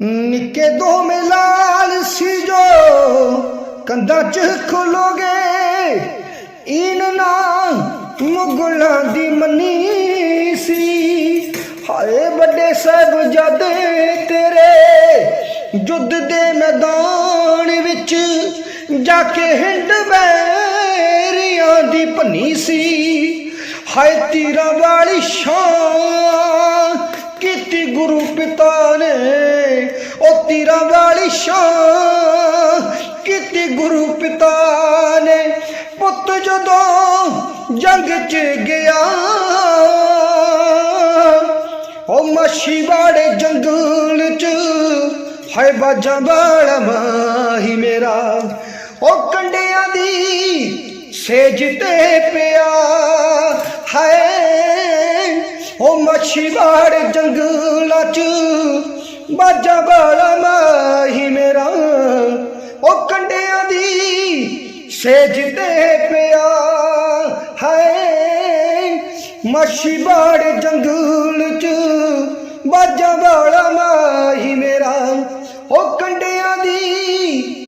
ਨਿੱਕੇ ਦੋ ਮੇ ਲਾਲ ਸੀ ਜੋ ਕੰਧਾਂ ਚ ਖਲੋਗੇ। ਇਨ ਨਾ ਮੁਗਲਾਂ ਦੀ ਮੰਨੀ ਸੀ। ਹਾਏ ਵੱਡੇ ਸਾਹਿਬ ਜਦ ਤੇਰੇ, ਜੁੱਧ ਦੇ ਮੈਦਾਨ ਵਿੱਚ ਜਾ ਕੇ ਹਿੰਡ ਬੈਰੀਆਂ ਦੀ ਭੰਨੀ ਸੀ। ਹਾਏ ਤੀਰਾਂ ਵਾਲੀ ਸ਼ਾਨ ਤੀਰਾਂ ਵਾਲੀ ਸ਼ਾਨ ਕੀਤੀ ਗੁਰੂ ਪਿਤਾ ਨੇ। ਪੁੱਤ ਜਦੋਂ ਜੰਗ 'ਚ ਗਿਆ, ਉਹ ਮੱਛੀਵਾੜੇ ਜੰਗਲ 'ਚ ਹਾਏ ਬਾਜਾਂ ਵਾਲਾ ਮਾਹੀ ਮੇਰਾ। ਉਹ ਕੰਡਿਆਂ ਦੀ ਸੇਜ ਤੇ ਪਿਆ ਹੈ ਉਹ ਮੱਛੀਵਾੜ ਜੰਗਲਾਂ 'ਚ ਬਾਜਾਂ ਵਾਲਾ ਮਾਹੀ ਮੇਰਾ। ਉਹ ਕੰਡਿਆਂ ਦੀ ਸੇਜ ਤੇ ਪਿਆ ਹੈ। ਮੱਛੀਵਾੜੇ ਜੰਗਲ 'ਚ